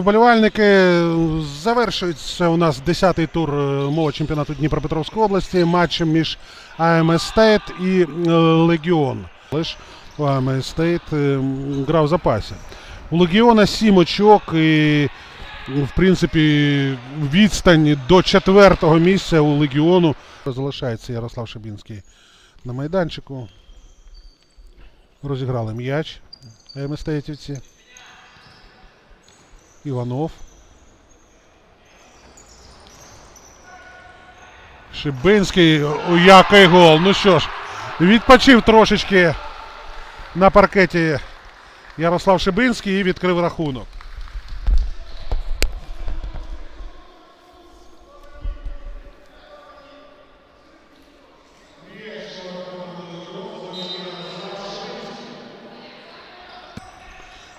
Вболівальники завершується у нас 10-й тур е, мого чемпіонату Дніпропетровської області матчем між АМС Стейт і е, Легіон. Лиш АМС Стейт е, грав в запасі. У Легіона 7 очок і, в принципі, відстань до четвертого місця у Легіону. Залишається Ярослав Шибінський на майданчику. Розіграли м'яч АМС Стейтівці. Іванов. Шибинський. Який гол. Ну що ж, відпочив трошечки на паркеті Ярослав Шибинський і відкрив рахунок.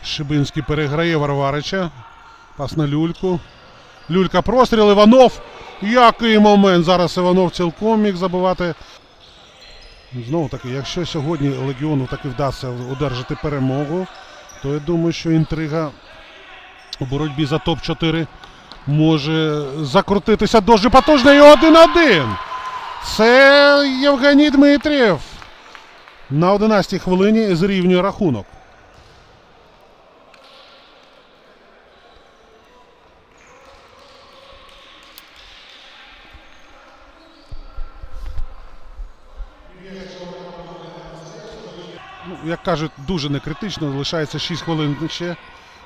Шибинський переграє Варварича. Пас на люльку. Люлька простріл. Іванов. Який момент. Зараз Іванов цілком міг забивати. Знову таки, якщо сьогодні Легіону таки вдасться одержати перемогу, то я думаю, що інтрига у боротьбі за топ-4 може закрутитися дуже потужно і 1-1. Це Євгеній Дмитрієв. На 11-й хвилині зрівнює рахунок. Ну, як кажуть, дуже не критично. Лишається 6 хвилин ще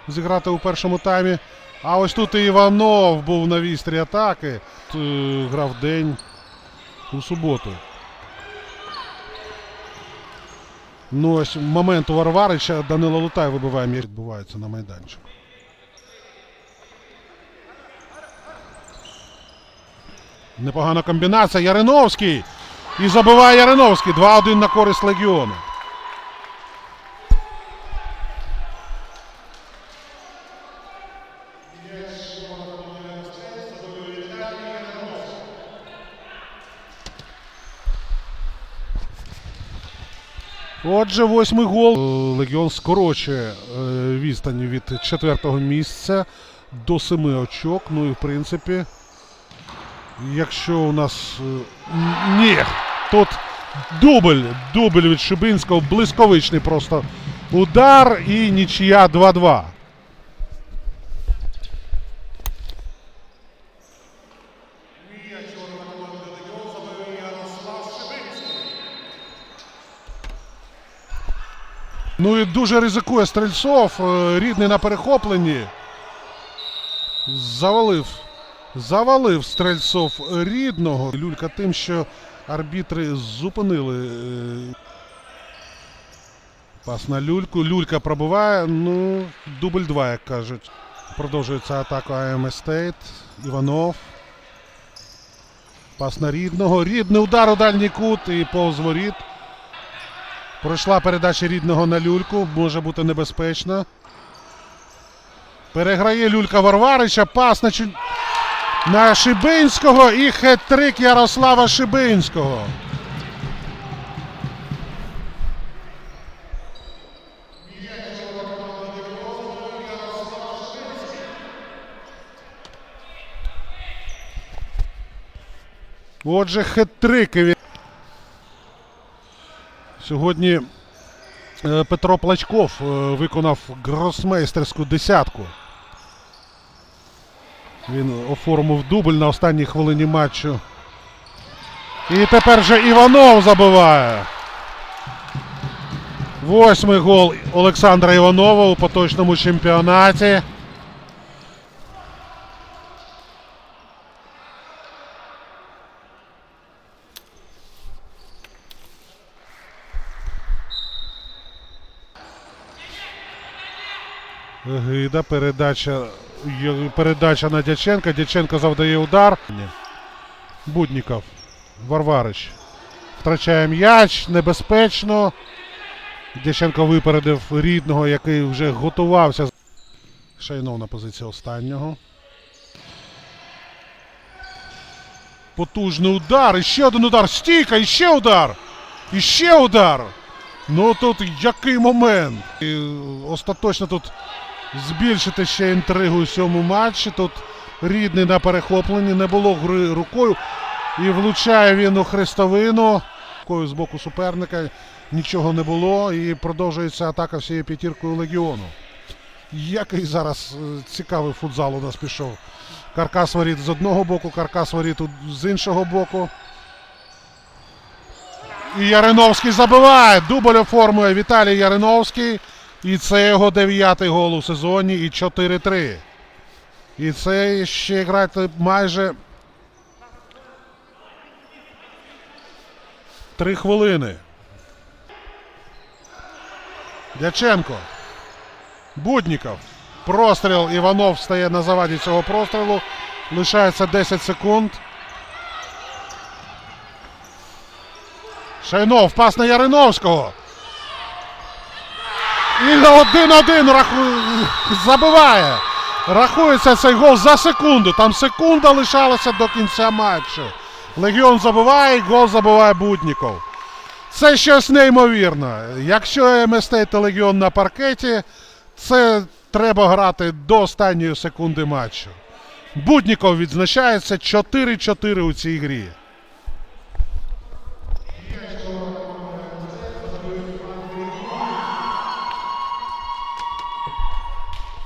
зіграти у першому таймі. А ось тут і Іванов був на вістрі атаки. Т- е, Грав день у суботу. Ну, ось момент у Варварича Данила Лутай вибиває м'яч. Відбувається на майданчику. Непогана комбінація. Яриновський. І забиває Яриновський. 2-1 на користь Легіону. Отже, восьмий гол. Легіон скорочує е, відстань від четвертого місця до семи очок. Ну і в принципі, якщо у нас. е, Ні, тут дубль. Дубль від Шибинського. Блисковичний просто удар і нічия 2-2. Ну і дуже ризикує Стрельцов. е, Рідний на перехопленні. Завалив. Завалив Стрельцов рідного. Люлька тим, що арбітри зупинили. е, Пас на люльку. Люлька пробиває. Ну, дубль 2, як кажуть. Продовжується атака АМ Стейт. Іванов. Пас на рідного. Рідний удар у дальній кут і повз воріт. Пройшла передача рідного на люльку. Може бути небезпечно. Переграє люлька Варварича. Пас на, Чу- на Шибинського і хет-трик Ярослава Шибинського. Отже, хет-трик. від- Сьогодні е, Петро Плачков е, виконав гросмейстерську десятку. Він оформив дубль на останній хвилині матчу. І тепер же Іванов забиває. Восьмий гол Олександра Іванова у поточному чемпіонаті. Гида, передача, передача на Дяченка. Дяченко завдає удар. Будніков. Варварич. Втрачає м'яч. Небезпечно. Дяченко випередив рідного, який вже готувався. Шайнов на позиції останнього. Потужний удар. І ще один удар. Стійка, і ще удар. І ще удар. Ну тут який момент. І остаточно тут збільшити ще інтригу у цьому матчі. Тут рідний на перехопленні, не було гри рукою. І влучає він у хрестовину. З боку суперника нічого не було. І продовжується атака всією п'ятіркою легіону. Який зараз е, цікавий футзал у нас пішов. Каркас воріт з одного боку, каркас воріт з іншого боку. І Яриновський забиває. Дубль оформує Віталій Яриновський. І це його дев'ятий гол у сезоні і 4-3. І це ще грати майже три хвилини. Дяченко. Будніков. Простріл. Іванов стає на заваді цього прострілу. Лишається 10 секунд. Шайнов. Пас на Яриновського. І на 1-1 раху... забиває. Рахується цей гол за секунду. Там секунда лишалася до кінця матчу. Легіон забиває, гол забиває Будніков. Це щось неймовірне. Якщо МСТ та Легіон на паркеті, це треба грати до останньої секунди матчу. Будніков відзначається 4-4 у цій грі.